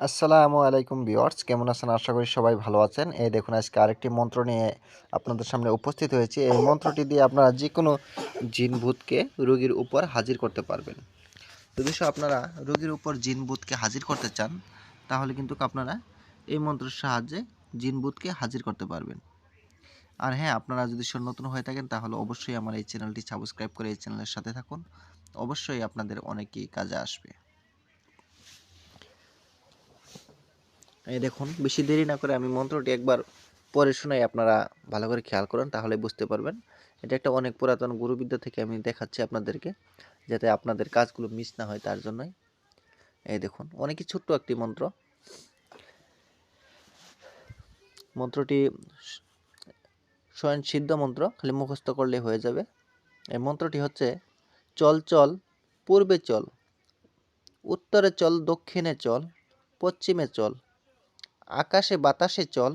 আসসালামু আলাইকুম ভিউয়ার্স, কেমন আছেন? আশা করি সবাই ভালো আছেন। এই দেখুন, আজকে আরেকটি মন্ত্র নিয়ে আপনাদের সামনে উপস্থিত হয়েছে। এই মন্ত্রটি দিয়ে আপনারা যে কোনো জিন ভূতকে রোগীর উপর হাজির করতে পারবেন। যদি আপনারা রোগীর উপর জিন ভূতকে হাজির করতে চান, তাহলে কিন্তু আপনারা এই মন্ত্রের সাহায্যে জিন ভূতকে হাজির করতে পারবেন। আর হ্যাঁ আপনারা যদি নতুন হয়ে থাকেন, তাহলে অবশ্যই আমার এই চ্যানেলটি সাবস্ক্রাইব করে এই চ্যানেলের সাথে থাকুন। অবশ্যই আপনাদের অনেকই কাজে আসবে। এই দেখুন, বেশি দেরি না করে আমি মন্ত্রটি একবার পরে শোনাই আপনারা ভালো করে খেয়াল করেন তাহলে বুঝতে পারবেন। এটা একটা অনেক পুরাতন গুরুবিদ্যা থেকে আমি দেখাচ্ছি আপনাদেরকে, যাতে আপনাদের কাজগুলো মিস না হয় তার জন্যই। এই দেখুন অনেকই ছোট্ট একটি মন্ত্র। মন্ত্রটি স্বয়ং সিদ্ধ মন্ত্র, খালি মুখস্থ করলে হয়ে যাবে। এই মন্ত্রটি হচ্ছে, চল চল, পূর্বে চল, উত্তরে চল, দক্ষিণে চল, পশ্চিমে চল আকাশে বাতাসে চল,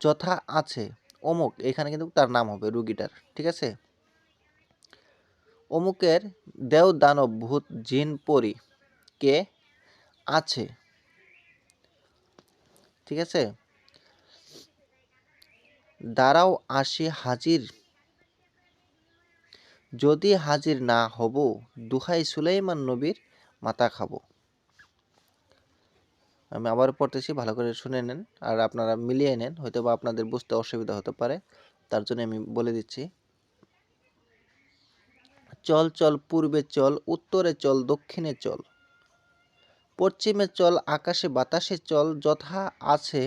যথা আছে। অমুক, এখানে কিন্তু তার নাম হবে রুগীটার, ঠিক আছে? অমুকের দেও দানব ভূত জিন পরি কে আছে? ঠিক আছে? দাঁড়াও আসি হাজির। যদি হাজির না হব, দুহাই সুলাইমান নবীর মাথা খাব। আমি আবার পড়তেছি, ভালো করে শুনে নেন আর আপনারা মিলিয়ে নেন হয়তো বা আপনাদের বুঝতে অসুবিধা হতে পারে, তার জন্য আমি বলে দিচ্ছি। চল চল, পূর্বে চল, উত্তরে চল, দক্ষিণে চল। পশ্চিমে চল, আকাশে বাতাসে চল, যথা আছে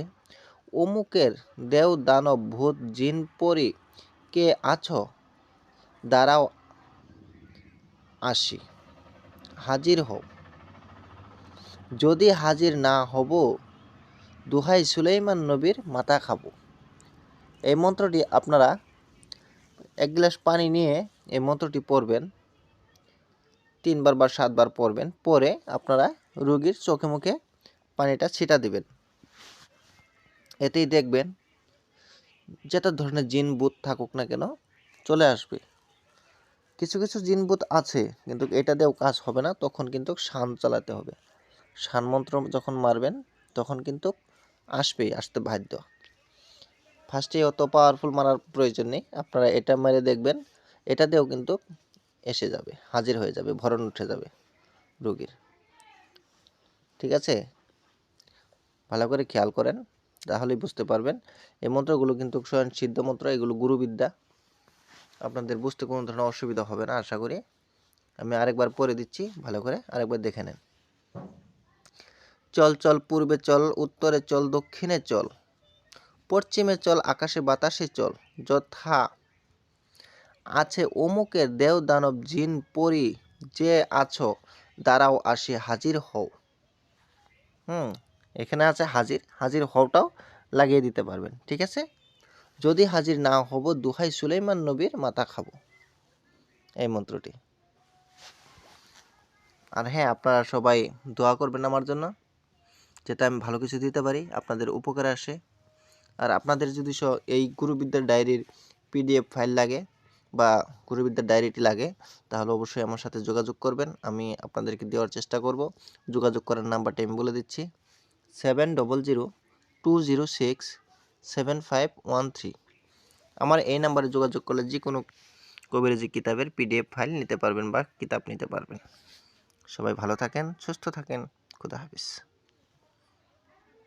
অমুকের দেও দানব ভূত জিন পরি, কে আছো? দাঁড়াও, আসি। হাজির হও। যদি হাজির না হব, দুহাই সুলাইমান নবীর মাথা খাব। এই মন্ত্রটি আপনারা এক গ্লাস পানি নিয়ে এই মন্ত্রটি পড়বেন, তিনবার বা সাতবার পড়বেন, পরে আপনারা রোগীর চোখে মুখে পানিটা ছিটা দিবেন। এতেই দেখবেন যেটা ধরনের জিন বুথ থাকুক না কেন চলে আসবে। কিছু কিছু জিন বুথ আছে, কিন্তু এটা দিয়েও কাজ হবে না, তখন কিন্তু শান চালাতে হবে। শান মন্ত্র যখন মারবেন, তখন কিন্তু আসবেই, আসতে বাধ্য। ফার্স্টে অত পাওয়ারফুল মারার প্রয়োজন নেই। আপনারা এটা মেরে দেখবেন, এটা দিয়েও কিন্তু এসে যাবে, হাজির হয়ে যাবে, ভরণ উঠে যাবে রোগীর। ঠিক আছে? ভালো করে খেয়াল করেন, তাহলেই বুঝতে পারবেন। এই মন্ত্রগুলো কিন্তু স্বয়ং সিদ্ধ মন্ত্র, এগুলো গুরুবিদ্যা। আপনাদের বুঝতে কোনো ধরনের অসুবিধা হবে না, আশা করি। আমি আরেকবার পড়ে দিচ্ছি, ভালো করে আরেকবার দেখে নেন। চল চল, পূর্বে চল, উত্তরে চল, দক্ষিণে চল, পশ্চিমে চল, আকাশে বাতাসে চল, যথা আছে অমুকের দেও দানব জিন পরি, যে আছো, দাঁড়াও আসি হাজির হও। হুম, এখানে আছে হাজির হাজির হওটাও লাগিয়ে দিতে পারবেন, ঠিক আছে? যদি হাজির না হব, দুহাই সুলাইমান নবীর মাথা খাব। এই মন্ত্রটি। আর হ্যাঁ আপনারা সবাই দোয়া করবেন আমার জন্য। যাতে আমি ভালো কিছু দিতে পারি, আপনাদের উপকারে আসে। আর আপনাদের যদি এই গুরুবিদ্যার ডায়েরির পিডিএফ ফাইল লাগে বা গুরুবিদ্যার ডায়েরিটি লাগে, তাহলে অবশ্যই আমার সাথে যোগাযোগ করবেন। আমি আপনাদেরকে দেওয়ার চেষ্টা করব। যোগাযোগ করার নাম্বারটা আমি বলে দিচ্ছি। Seven double zero two zero six seven five one three. আমার এই নাম্বারে যোগাযোগ করলে যে কোনো কবিরাজি কিতাবের পিডিএফ ফাইল নিতে পারবেন বা কিতাব নিতে পারবেন। সবাই ভালো থাকেন, সুস্থ থাকেন। খুদা হাফিজ।